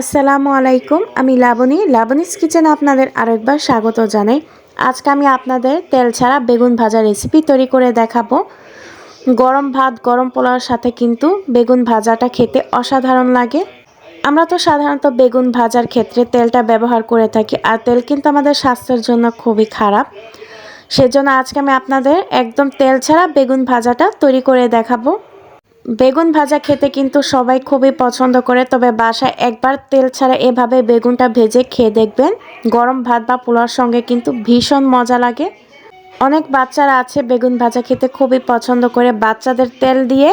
আসসালামু আলাইকুম, আমি লাবণী। লাবণীস কিচেনে আপনাদের আরেকবার স্বাগত জানাই। আজকে আমি আপনাদের তেল ছাড়া বেগুন ভাজা রেসিপি তৈরি করে দেখাবো। গরম ভাত, গরম পোলাওর সাথে কিন্তু বেগুন ভাজাটা খেতে অসাধারণ লাগে। আমরা তো সাধারণত বেগুন ভাজার ক্ষেত্রে তেলটা ব্যবহার করে থাকি, আর তেল কিন্তু আমাদের স্বাস্থ্যের জন্য খুবই খারাপ। সেজন্য আজকে আমি আপনাদের একদম তেল ছাড়া বেগুন ভাজাটা তৈরি করে দেখাবো। বেগুন ভাজা খেতে কিন্তু সবাই খুবই পছন্দ করে, তবে বাসায় একবার তেল ছাড়া এভাবে বেগুনটা ভেজে খেয়ে দেখবেন গরম ভাত বা পোলার সঙ্গে কিন্তু ভীষণ মজা লাগে। অনেক বাচ্চারা আছে বেগুন ভাজা খেতে খুবই পছন্দ করে, বাচ্চাদের তেল দিয়ে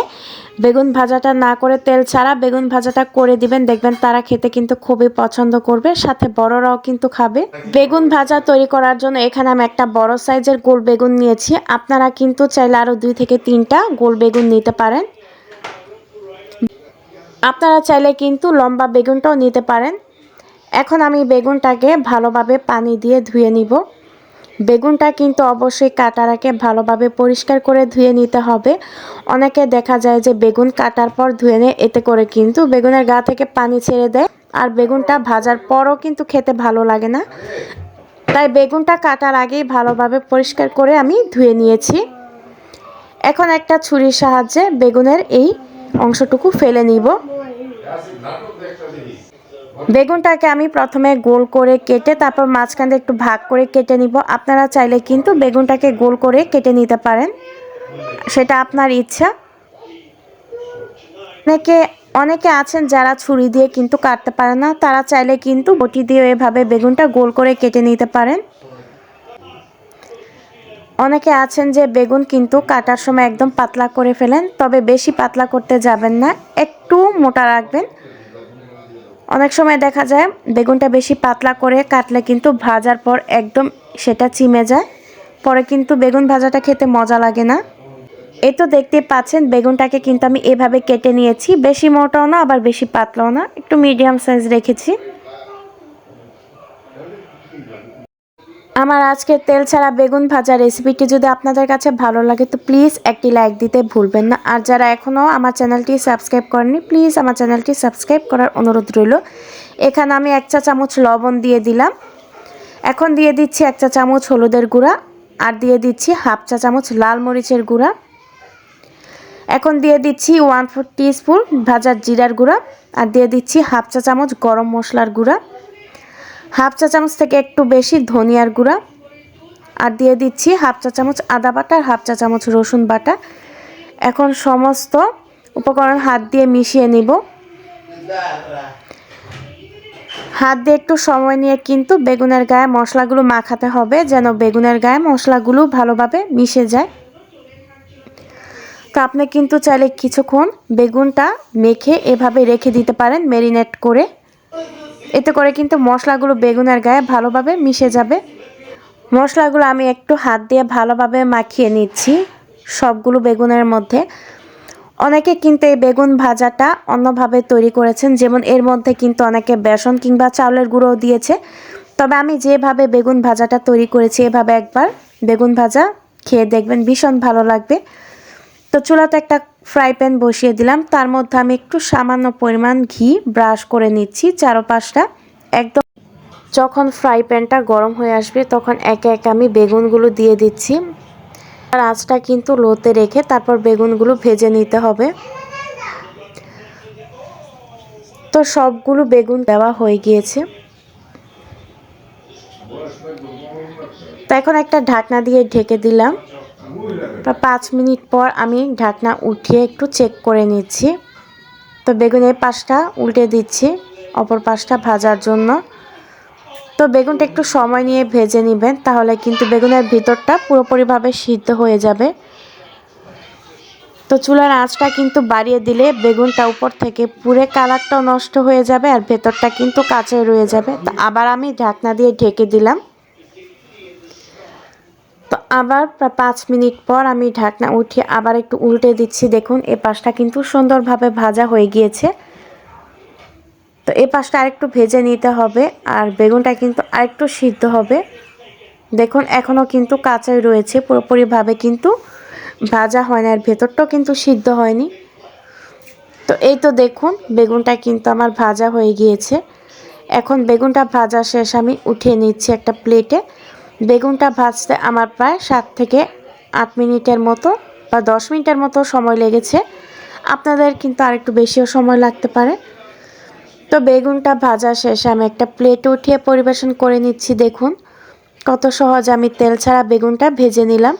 বেগুন ভাজাটা না করে তেল ছাড়া বেগুন ভাজাটা করে দিবেন, দেখবেন তারা খেতে কিন্তু খুবই পছন্দ করবে, সাথে বড়রাও কিন্তু খাবে। বেগুন ভাজা তৈরি করার জন্য এখানে আমি একটা বড় সাইজের গোল বেগুন নিয়েছি, আপনারা কিন্তু চাইলে আরও দুই থেকে তিনটা গোল বেগুন নিতে পারেন। আপনারা চাইলে কিন্তু লম্বা বেগুনটাও নিতে পারেন। এখন আমি বেগুনটাকে ভালোভাবে পানি দিয়ে ধুয়ে নিব। বেগুনটা কিন্তু অবশ্যই কাটার আগে ভালোভাবে পরিষ্কার করে ধুয়ে নিতে হবে। অনেকে দেখা যায় যে বেগুন কাটার পর ধুয়ে নেয়, এতে করে কিন্তু বেগুনের গা থেকে পানি ছেড়ে দেয় আর বেগুনটা ভাজার পরও কিন্তু খেতে ভালো লাগে না। তাই বেগুনটা কাটার আগেই ভালোভাবে পরিষ্কার করে আমি ধুয়ে নিয়েছি। এখন একটা ছুরির সাহায্যে বেগুনের এই অংশটুকু ফেলে নিব। বেগুনটাকে আমি প্রথমে গোল করে কেটে তারপর মাঝখান একটু ভাগ করে কেটে নিব। আপনারা চাইলে কিন্তু বেগুনটাকে গোল করে কেটে নিতে পারেন। সেটা আপনার ইচ্ছা। অনেকে অনেকে আছেন যারা ছুরি দিয়ে কিন্তু কাটতে পারে না, তারা চাইলে কিন্তু বটি দিয়ে এভাবে বেগুনটা গোল করে কেটে নিতে পারেন। অনেকে আছেন যে বেগুন কিন্তু কাটার সময় একদম পাতলা করে ফেলেন, তবে বেশি পাতলা করতে যাবেন না, একটু মোটা রাখবেন। অনেক সময় দেখা যায় বেগুনটা বেশি পাতলা করে কাটলে কিন্তু ভাজার পর একদম সেটা চিমে যায়, পরে কিন্তু বেগুন ভাজাটা খেতে মজা লাগে না। এ তো দেখতে পাচ্ছেন বেগুনটাকে কিন্তু আমি এভাবে কেটে নিয়েছি, বেশি মোটাও না, আবার বেশি পাতলাও না, একটু মিডিয়াম সাইজ রেখেছি। আমার আজকের তেল ছাড়া বেগুন ভাজা রেসিপিটি যদি আপনাদের কাছে ভালো লাগে, তো প্লিজ একটি লাইক দিতে ভুলবেন না। আর যারা এখনও আমার চ্যানেলটি সাবস্ক্রাইব করেনি প্লিজ আমার চ্যানেলটি সাবস্ক্রাইব করার অনুরোধ রইল। এখানে আমি এক চা চামচ লবণ দিয়ে দিলাম। এখন দিয়ে দিচ্ছি এক চা চামচ হলুদের গুঁড়া, আর দিয়ে দিচ্ছি হাফ চা চামচ লাল মরিচের গুঁড়া। এখন দিয়ে দিচ্ছি ওয়ান ফোর স্পুন ভাজার জিরার গুঁড়া, আর দিয়ে দিচ্ছি হাফ চা চামচ গরম মশলার গুঁড়া। হাফ চা চামচ থেকে একটু বেশি ধনিয়ার গুঁড়া। আর দিয়ে দিচ্ছি হাফ চা চামচ আদা বাটা আর হাফ চা চামচ রসুন বাটা। এখন সমস্ত উপকরণ হাত দিয়ে মিশিয়ে নিব। হাত দিয়ে একটু সময় নিয়ে কিন্তু বেগুনের গায়ে মশলাগুলো মাখাতে হবে, যেন বেগুনের গায়ে মশলাগুলো ভালোভাবে মিশে যায়। তো আপনি কিন্তু চাইলে কিছুক্ষণ বেগুনটা মেখে এভাবে রেখে দিতে পারেন ম্যারিনেট করে। এতে করে কিন্তু মশলাগুলো বেগুনের গায়ে ভালোভাবে মিশে যাবে। মশলাগুলো আমি একটু হাত দিয়ে ভালোভাবে মাখিয়ে নিচ্ছি সবগুলো বেগুনের মধ্যে। অনেকে কিন্তু এই বেগুন ভাজাটা অন্যভাবে তৈরি করেছেন, যেমন এর মধ্যে কিন্তু অনেকে বেসন কিংবা চাউলের গুঁড়োও দিয়েছে। তবে আমি যেভাবে বেগুন ভাজাটা তৈরি করেছি, এভাবে একবার বেগুন ভাজা খেয়ে দেখবেন ভীষণ ভালো লাগবে। তো চুলাতে একটা ফ্রাই প্যান বসিয়ে দিলাম। তার মধ্যে আমি একটু সামান্য পরিমাণ ঘি ব্রাশ করে নিচ্ছি চারোপাশটা। একদম যখন ফ্রাই প্যানটা গরম হয়ে আসবে তখন একে একে আমি বেগুনগুলো দিয়ে দিচ্ছি। আর আঁচটা কিন্তু লোতে রেখে তারপর বেগুনগুলো ভেজে নিতে হবে। তো সবগুলো বেগুন দেওয়া হয়ে গিয়েছে। তো এখন একটা ঢাকনা দিয়ে ঢেকে দিলাম। পাঁচ মিনিট পর আমি ঢাকনা উঠিয়ে একটু চেক করে নিচ্ছি। তো বেগুনের পাশটা উল্টে দিচ্ছি, অপর পাশটা ভাজার জন্য। তো বেগুনটা একটু সময় নিয়ে ভেজে নেবেন, তাহলে কিন্তু বেগুনের ভিতরটা পুরোপুরিভাবে সিদ্ধ হয়ে যাবে। তো চুলার আঁচটা কিন্তু বাড়িয়ে দিলে বেগুনটা উপর থেকে পুরে কালারটাও নষ্ট হয়ে যাবে আর ভেতরটা কিন্তু কাঁচে রয়ে যাবে। তো আবার আমি ঢাকনা দিয়ে ঢেকে দিলাম। তো আবার পাঁচ মিনিট পর আমি ঢাকনা উঠিয়ে আবার একটু উল্টে দিচ্ছি। দেখুন, এ পাশটা কিন্তু সুন্দরভাবে ভাজা হয়ে গিয়েছে। তো এ পাশটা আরেকটু ভেজে নিতে হবে আর বেগুনটা কিন্তু আরেকটু সিদ্ধ হবে। দেখুন এখনও কিন্তু কাঁচাই রয়েছে। পুরোপুরিভাবে কিন্তু ভাজা হয় না আর ভেতরটাও কিন্তু সিদ্ধ হয়নি। তো এই তো দেখুন, বেগুনটা কিন্তু আমার ভাজা হয়ে গিয়েছে। এখন বেগুনটা ভাজা শেষ আমি উঠিয়ে নিচ্ছি একটা প্লেটে। বেগুনটা ভাজতে আমার প্রায় সাত থেকে আট মিনিটের মতো বা দশ মিনিটের মতো সময় লেগেছে। আপনাদের কিন্তু আরেকটু বেশিও সময় লাগতে পারে। তো বেগুনটা ভাজা শেষে আমি একটা প্লেটে উঠিয়ে পরিবেশন করে নিচ্ছি। দেখুন কত সহজ আমি তেল ছাড়া বেগুনটা ভেজে নিলাম।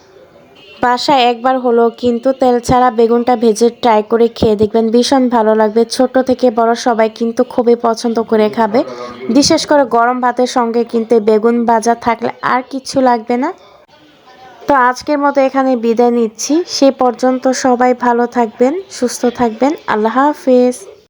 বাসায় একবার হলো, কিন্তু তেল ছাড়া বেগুনটা ভেজে ট্রাই করে খেয়ে দেখবেন ভীষণ ভালো লাগবে। ছোট থেকে বড় সবাই কিন্তু খুবই পছন্দ করে খাবে। বিশেষ করে গরম ভাতের সঙ্গে কিন্তু বেগুন ভাজা থাকলে আর কিছু লাগবে না। তো আজকের মতো এখানে বিদায় নিচ্ছি। সে পর্যন্ত সবাই ভালো থাকবেন, সুস্থ থাকবেন। আল্লাহ হাফেজ।